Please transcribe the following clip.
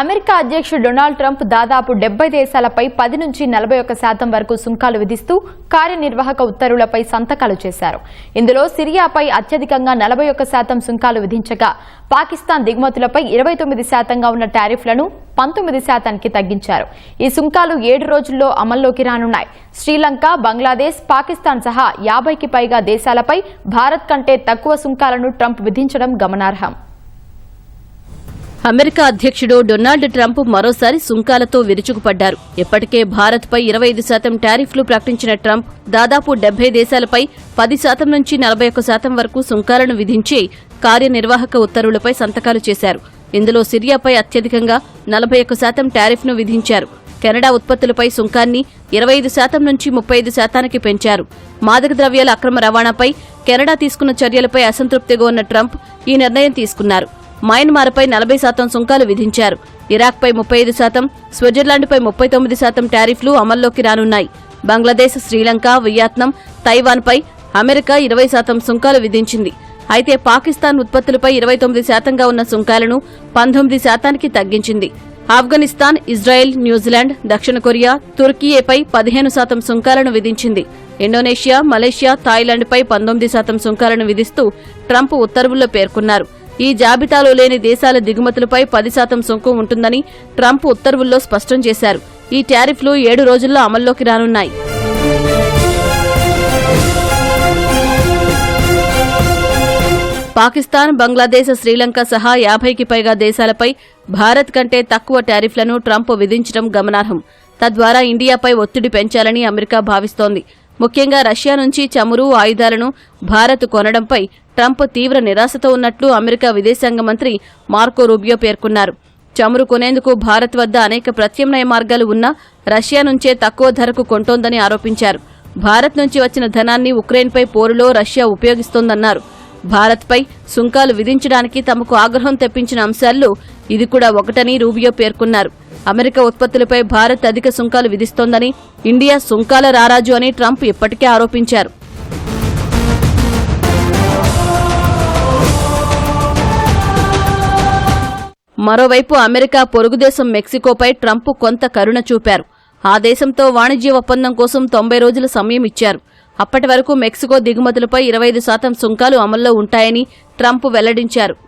America అధ్యక్షుడు Donald Trump దాదాపు డెబ్బై దేశాలపై పది నుంచి నలభై ఒక్క శాతం వరకు సుంకాలు విధిస్తూ కార్యనిర్వాహక ఉత్తర్వులపై సంతకాలు చేశారు. ఇందులో సిరియాపై అత్యధికంగా నలభై ఒక్క శాతం సుంకాలు విధించగా పాకిస్తాన్ దిగుమతులపై ఇరవై తొమ్మిది శాతంగా ఉన్న టారిఫ్లను పంతొమ్మిది శాతానికి తగ్గించారు. ఈ సుంకాలు ఏడు రోజుల్లో అమల్లోకి రానున్నాయి. శ్రీలంక బంగ్లాదేశ్ పాకిస్తాన్ సహా యాభైకి పైగా దేశాలపై భారత్ కంటే తక్కువ సుంకాలను ట్రంప్ విధించడం గమనార్హం. అమెరికా అధ్యక్షుడు డొనాల్డ్ ట్రంప్ మరోసారి సుంకాలతో విరుచుకుపడ్డారు. ఇప్పటికే భారత్పై ఇరవై ఐదు శాతం టారిఫ్లు ప్రకటించిన ట్రంప్ దాదాపు డెబ్బై దేశాలపై పది శాతం నుంచి నలభై ఒక్క శాతం వరకు సుంకాలను విధించి కార్యనిర్వాహక ఉత్తర్వులపై సంతకాలు చేశారు. ఇందులో సిరియాపై అత్యధికంగా నలభై ఒక్క శాతం టారిఫ్ను విధించారు. కెనడా ఉత్పత్తులపై సుంకాన్ని ఇరవై ఐదు శాతం నుంచి ముప్పై ఐదు శాతానికి పెంచారు. మాదక ద్రవ్యాల అక్రమ రవాణాపై కెనడా తీసుకున్న చర్యలపై అసంతృప్తిగా ఉన్న ట్రంప్ ఈ నిర్ణయం తీసుకున్నారు. మయన్మార్పై నలభై శాతం సుంకాలు విధించారు. ఇరాక్పై ముప్పై ఐదు శాతం స్విట్జర్లాండ్పై ముప్పై తొమ్మిది శాతం టారిఫ్లు అమల్లోకి రానున్నాయి. బంగ్లాదేశ్ శ్రీలంక వియత్నాం తైవాన్పై అమెరికా ఇరవై శాతం సుంకాలు విధించింది. అయితే పాకిస్తాన్ ఉత్పత్తులపై ఇరవై తొమ్మిది శాతంగా ఉన్న సుంకాలను పంతొమ్మిది శాతానికి తగ్గించింది. ఆఫ్ఘనిస్తాన్ ఇజ్రాయెల్ న్యూజిలాండ్ దక్షిణ కొరియా తుర్కీయేపై పదిహేను శాతం సుంకాలను విధించింది. ఇండోనేషియా మలేషియా థాయిలాండ్పై పంతొమ్మిది శాతం సుంకాలను విధిస్తూ ట్రంప్ ఉత్తర్వుల్లో పేర్కొన్నారు. ఈ జాబితాలో లేని దేశాల దిగుమతులపై పది శాతం సుంకం ఉంటుందని ట్రంప్ ఉత్తర్వుల్లో స్పష్టం చేశారు. ఈ టారిఫ్లు ఏడు రోజుల్లో అమల్లోకి రానున్నాయి. పాకిస్తాన్ బంగ్లాదేశ్ శ్రీలంక సహా యాభైకి పైగా దేశాలపై భారత్ కంటే తక్కువ టారిఫ్లను ట్రంప్ విధించడం గమనార్హం. తద్వారా ఇండియాపై ఒత్తిడి పెంచాలని అమెరికా భావిస్తోంది. ముఖ్యంగా రష్యా నుంచి చమురు ఆయుధాలను భారత్ కొనడంపై ట్రంప్ తీవ్ర నిరాశతో ఉన్నట్లు అమెరికా విదేశాంగ మంత్రి మార్కో రూబియో పేర్కొన్నారు. చమురు కొనేందుకు భారత్ వద్ద అనేక ప్రత్యామ్నాయ మార్గాలు ఉన్నా రష్యా నుంచే తక్కువ ధరకు కొంటోందని ఆరోపించారు. భారత్ నుంచి వచ్చిన ధనాన్ని ఉక్రెయిన్పై పోరులో రష్యా ఉపయోగిస్తోందన్నారు. భారత్పై సుంకాలు విధించడానికి తమకు ఆగ్రహం తెప్పించిన అంశాల్లో ఇది కూడా ఒకటని రూబియో పేర్కొన్నారు. అమెరికా ఉత్పత్తులపై భారత్ అధిక సుంకాలు విధిస్తోందని ఇండియా సుంకాల రారాజు అని ట్రంప్ ఇప్పటికే ఆరోపించారు. మరోవైపు అమెరికా పొరుగుదేశం మెక్సికోపై ట్రంప్ కొంత కరుణ చూపారు. ఆ దేశంతో వాణిజ్య ఒప్పందం కోసం తొంభై రోజుల సమయం ఇచ్చారు. అప్పటి వరకు మెక్సికో దిగుమతులపై ఇరవై ఐదు శాతం సుంకాలు అమల్లో ఉంటాయని ట్రంప్ వెల్లడించారు.